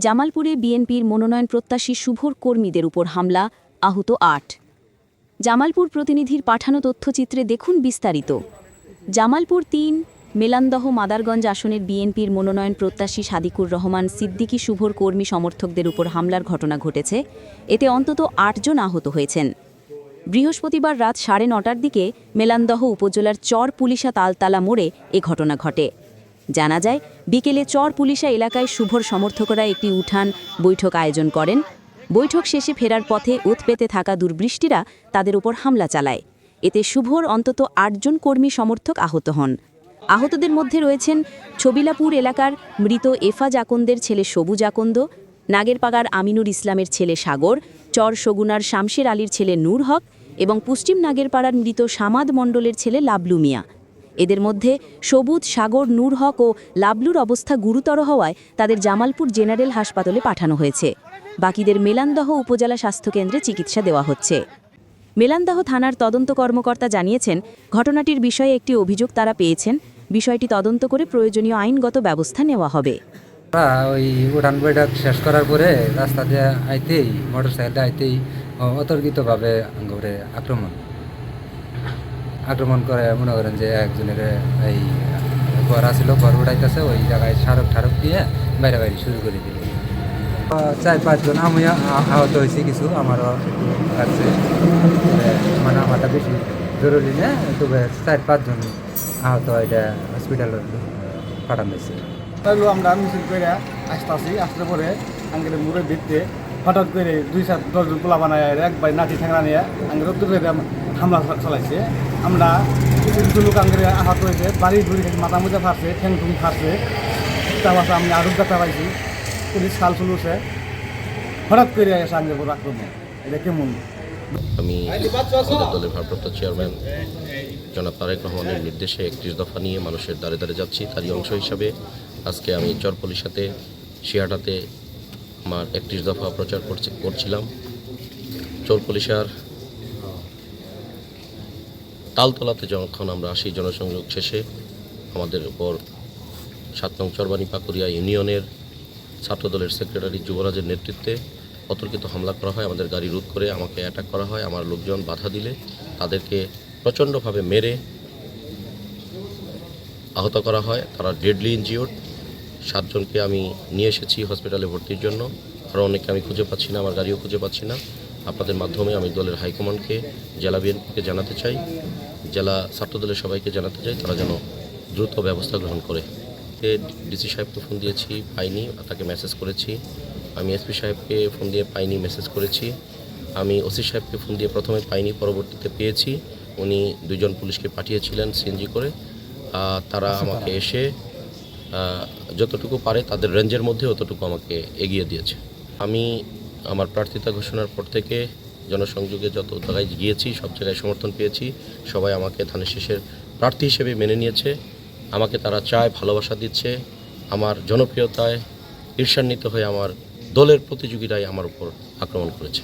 জামালপুরে বিএনপির মনোনয়ন প্রত্যাশী শুভর কর্মীদের উপর হামলা, আহত আট। জামালপুর প্রতিনিধির পাঠানো তথ্যচিত্রে দেখুন বিস্তারিত। জামালপুর তিন, মেলান্দহ মাদারগঞ্জ আসনের বিএনপির মনোনয়ন প্রত্যাশী সাদিকুর রহমান সিদ্দিকী শুভর কর্মী সমর্থকদের উপর হামলার ঘটনা ঘটেছে। এতে অন্তত আটজন আহত হয়েছেন। বৃহস্পতিবার রাত সাড়ে নটার দিকে মেলান্দহ উপজেলার চর পুলিশা তালতালা মোড়ে এ ঘটনা ঘটে। জানা যায়, বিকেলে চর পুলিশা এলাকায় শুভর সমর্থকরা একটি উঠান বৈঠক আয়োজন করেন। বৈঠক শেষে ফেরার পথে উৎপেতে থাকা দুর্বৃষ্টিরা তাদের উপর হামলা চালায়। এতে শুভর অন্তত আটজন কর্মী সমর্থক আহত হন। আহতদের মধ্যে রয়েছেন ছবিলাপুর এলাকার মৃত এফা জাকন্দের ছেলে সবুজ আকন্দ নাগেরপাগার আমিনুর ইসলামের ছেলে সাগর, চর সগুনার শামশের আলীর ছেলে নূর হক এবং পশ্চিম নাগেরপাড়ার মৃত সামাদ মণ্ডলের ছেলে লাবলু মিয়া। এদের মধ্যে সবুজ, সাগর, নূর হক ও লাবলুর অবস্থা গুরুতর হওয়ায় তাদের জামালপুর জেনারেল হাসপাতালে পাঠানো হয়েছে। বাকিদের মেলান্দহ উপজেলা স্বাস্থ্যকেন্দ্রে চিকিৎসা দেওয়া হচ্ছে। মেলান্দাহ থানার তদন্ত কর্মকর্তা জানিয়েছেন, ঘটনাটির বিষয়ে একটি অভিযোগ তারা পেয়েছেন। বিষয়টি তদন্ত করে প্রয়োজনীয় আইনগত ব্যবস্থা নেওয়া হবে। ওই উড়ান বৈঠক শেষ করার পরে রাস্তা দিয়ে আইতেই আইতেই অতর্কিতভাবে করে আক্রমণ। আক্রমণ করে, মনে করেন যে একজনের, এই ঘর আসিল ঘর উঠাইতেছে ওই জায়গায় সারক ঠারক দিয়ে বাইরে বাইরে শুরু করে দিল। চার পাঁচজন, আমি আহত হয়েছি কিছু, আমারও তবে মানে আমারটা বেশি জরুরি না, তবে চার পাঁচজন আহত এটা হসপিটালে পাঠানো হয়েছে। তাইলে আমরা মিছিল করে আসতেছি আসতে পরে আঙ্গের মুড়ে দিতে হঠাৎ করে দুই সাত দশজন পোলা বানায় এক বাই নাচি ঠেঙ্গা নিয়ে আঙ্গের উত্তর হামলা চালাইছে। আমরা কিছু কিছু লোক আঙ্গের আহত হয়েছে, বাড়ি ঘুরে মাথা মুজা ফাটছে ঠ্যাং ঠুং ফাটছে। তারপর আমি আরও ব্যথা পাইছি, পুলিশ খাল চলুছে হঠাৎ করে এসে আঙ্গের উপর আক্রমণ। এটা কেমন? আমি দলের ভারপ্রাপ্ত চেয়ারম্যান, জনাব তারেক রহমানের নির্দেশে একত্রিশ দফা নিয়ে মানুষের দ্বারে দ্বারে যাচ্ছি, তারই অংশ হিসাবে। আজকে আমি চরপলির সাথে শিয়াটাতে আমার একত্রিশ দফা প্রচার করছি করছিলাম। চরপলিশার তালতলাতে যখন আমরা আসি জনসংযোগ শেষে, আমাদের উপর সাত নং চরবানি পাকুরিয়া ইউনিয়নের ছাত্রদলের সেক্রেটারি যুবরাজের নেতৃত্বে অতর্কিত হামলা করা হয়। আমাদের গাড়ি রোধ করে আমাকে অ্যাটাক করা হয়। আমার লোকজন বাধা দিলে তাদেরকে প্রচণ্ডভাবে মেরে আহত করা হয়। তারা ডেডলি ইনজিওর্ড সাতজনকে আমি নিয়ে এসেছি হসপিটালে ভর্তির জন্য। আরও অনেককে আমি খুঁজে পাচ্ছি না, আমার গাড়িও খুঁজে পাচ্ছি না। আপনাদের মাধ্যমে আমি দলের হাইকমান্ডকে জেলা বিএনপিকে জানাতে চাই। জেলা ছাত্রদলের সবাইকে জানাতে চাই তারা যেন দ্রুত ব্যবস্থা গ্রহণ করে। ডিসি সাহেবকে ফোন দিয়েছি পাইনি তাকে মেসেজ করেছি। আমি এসপি সাহেবকে ফোন দিয়ে পাইনি মেসেজ করেছি। আমি ওসি সাহেবকে ফোন দিয়ে প্রথমে পাইনি পরবর্তীতে পেয়েছি। উনি দুজন পুলিশকে পাঠিয়েছিলেন সিএনজি করে। তারা আমাকে এসে যতটুকু পারে তাদের রেঞ্জের মধ্যে অতটুকু আমাকে এগিয়ে দিয়েছে। আমি আমার প্রার্থিতা ঘোষণার পর থেকে জনসংযোগে যত জায়গায় গিয়েছি, সব জায়গায় সমর্থন পেয়েছি। সবাই আমাকে ধানের শেষের প্রার্থী হিসেবে মেনে নিয়েছে। আমাকে তারা চায়, ভালোবাসা দিচ্ছে। আমার জনপ্রিয়তায় ঈর্ষান্বিত হয়ে আমার দলের প্রতিযোগীরাই আমার উপর আক্রমণ করেছে।